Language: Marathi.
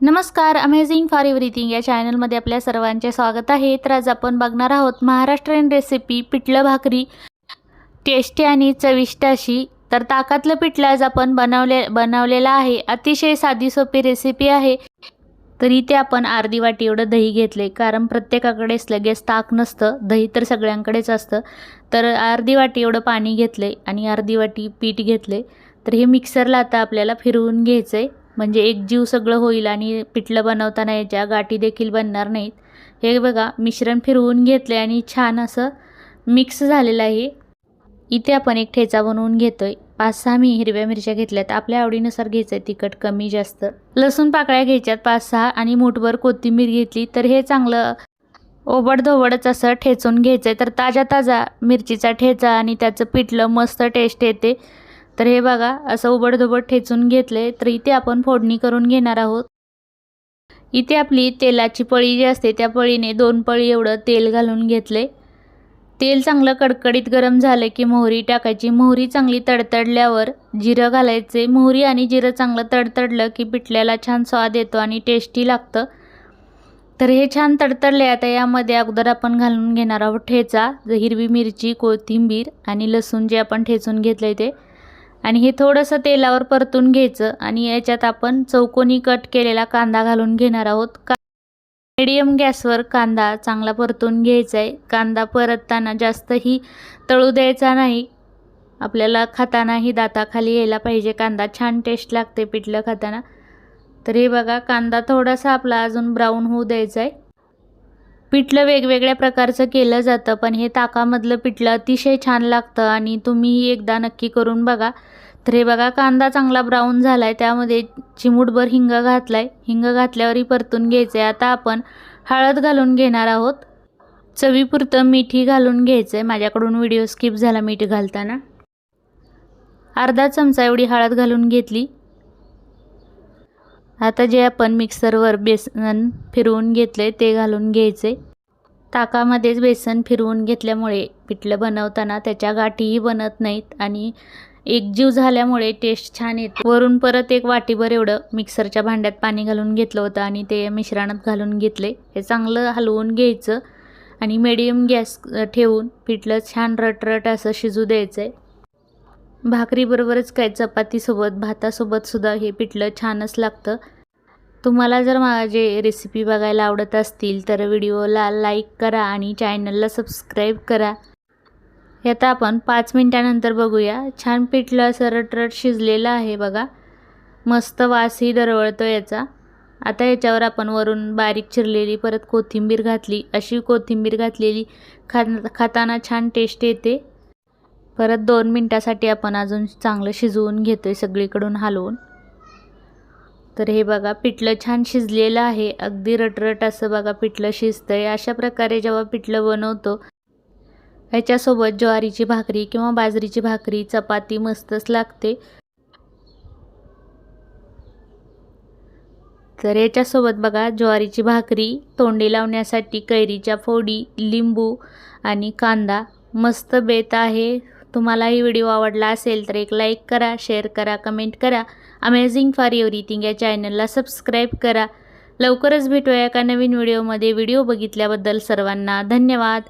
नमस्कार अमेझिंग फॉर एव्हरीथिंग या चॅनलमध्ये आपल्या सर्वांचे स्वागत आहे. तर आज आपण बघणार आहोत महाराष्ट्रीयन रेसिपी पिठलं भाकरी टेस्टी आणि चविष्ट अशी. तर ताकातलं पिठलं आज आपण बनवले बनवलेलं आहे. अतिशय साधी सोपी रेसिपी आहे. तर इथे आपण अर्धी वाटी एवढं दही घेतले कारण प्रत्येकाकडेच लगेच ताक नसतं. दही तर सगळ्यांकडेच असतं. तर अर्धी वाटी एवढं पाणी घेतले आणि अर्धी वाटी पीठ घेतले तर हे मिक्सरला आता आपल्याला फिरवून घ्यायचं आहे म्हणजे एक जीव सगळं होईल आणि पिठलं बनवताना याच्या गाठी देखील बनणार नाहीत. हे बघा मिश्रण फिरवून घेतले आणि छान असं मिक्स झालेलं आहे. इथे आपण एक ठेचा बनवून घेतो आहे पाच सहा मी हिरव्या मिरच्या घेतल्यात. आपल्या आवडीनुसार घ्यायचं आहे तिखट कमी जास्त. लसूण पाकळ्या घ्यायच्यात पाच सहा आणि मूठभर कोथिंबीर घेतली तर हे चांगलं ओबडधोबडच असं ठेचून घ्यायचं आहे तर ताज्या ताजा मिरचीचा ठेचा आणि त्याचं पिठलं मस्त टेस्ट येते. तर हे बघा असं उबडधोबड ठेचून घेतले तर इथे आपण फोडणी करून घेणार आहोत. इथे आपली तेलाची पळी जी असते त्या पळीने दोन पळी एवढं तेल घालून घेतले. तेल चांगलं कडकडीत गरम झालं की मोहरी टाकायची. मोहरी चांगली तडतडल्यावर जिरं घालायचे. मोहरी आणि जिरं चांगलं तडतडलं की पिठल्याला छान स्वाद येतो आणि टेस्टी लागतं. तर हे छान तडतडले आता यामध्ये अगोदर आपण घालून घेणार आहोत ठेचा हिरवी मिरची कोथिंबीर आणि लसूण जे आपण ठेचून घेतलं ते. आणि हे थोडंसं तेलावर परतून घ्यायचं आणि याच्यात आपण चौकोनी कट केलेला कांदा घालून घेणार आहोत. का मिडियम गॅसवर कांदा चांगला परतून घ्यायचा आहे कांदा परतताना जास्तही तळू द्यायचा नाही. आपल्याला खातानाही दाताखाली यायला पाहिजे. कांदा छान टेस्ट लागते पिठलं खाताना. तर हे बघा कांदा थोडासा आपला अजून ब्राऊन होऊ द्यायचा आहे पिठलं वेगवेगळ्या प्रकारचं केलं जातं पण हे ताकामधलं पिठलं अतिशय छान लागतं आणि तुम्हीही एकदा नक्की करून बघा. तर हे बघा कांदा चांगला ब्राऊन झाला आहे त्यामध्ये चिमूटभर हिंग घातला आहे हिंग घातल्यावरही परतून घ्यायचं आहे आता आपण हळद घालून घेणार आहोत. चवीपुरतं मीठही घालून घ्यायचं आहे माझ्याकडून व्हिडिओ स्किप झाला मीठ घालताना. अर्धा चमचा एवढी हळद घालून घेतली. आता जे आपण मिक्सरवर बेसन फिरवून घेतले ते घालून घ्यायचे ताकामध्येच बेसन फिरवून घेतल्यामुळे पिठलं बनवताना त्याच्या गाठीही बनत नाहीत आणि एकजीव झाल्यामुळे टेस्ट छान येते. वरून परत एक वाटीभर एवढं मिक्सरच्या भांड्यात पाणी घालून घेतलं होतं आणि ते मिश्रणात घालून घेतले हे चांगलं हलवून घ्यायचं आणि मिडियम गॅस ठेवून पिठलं छान रटरट असं शिजू द्यायचं आहे भाकरीबरोबरच काय चपातीसोबत भातासोबतसुद्धा हे पिठलं छानच लागतं. तुम्हाला जर माझे रेसिपी बघायला आवडत असतील तर व्हिडिओला लाईक करा आणि चॅनलला सबस्क्राईब करा. हे आता आपण पाच मिनटानंतर बघूया. छान पिठलं असं रटरट शिजलेलं आहे बघा. मस्त वासही दरवळतो याचा. आता याच्यावर आपण वरून बारीक चिरलेली परत कोथिंबीर घातली. अशी कोथिंबीर घातलेली खा खाताना छान टेस्ट येते. परत दोन मिनटासाठी आपण अजून चांगलं शिजवून घेतो आहे सगळीकडून हलवून. तर हे बघा पिठलं छान शिजलेलं आहे. अगदी रटरट असं बघा पिठलं शिजतं आहे अशा प्रकारे जेव्हा पिठलं बनवतो ह्याच्यासोबत ज्वारीची भाकरी किंवा बाजरीची भाकरी चपाती मस्तच लागते. तर याच्यासोबत बघा ज्वारीची भाकरी तोंडी लावण्यासाठी कैरीच्या फोडी लिंबू आणि कांदा मस्त बेत आहे. तुम्हाला ही व्हिडिओ आवडला असेल तर एक लाईक करा शेअर करा कमेंट करा. अमेझिंग फॉर एव्हरीथिंग या चॅनलला सबस्क्राईब करा. लवकरच भेटूया एका नवीन व्हिडिओमध्ये. व्हिडिओ बघितल्याबद्दल सर्वांना धन्यवाद.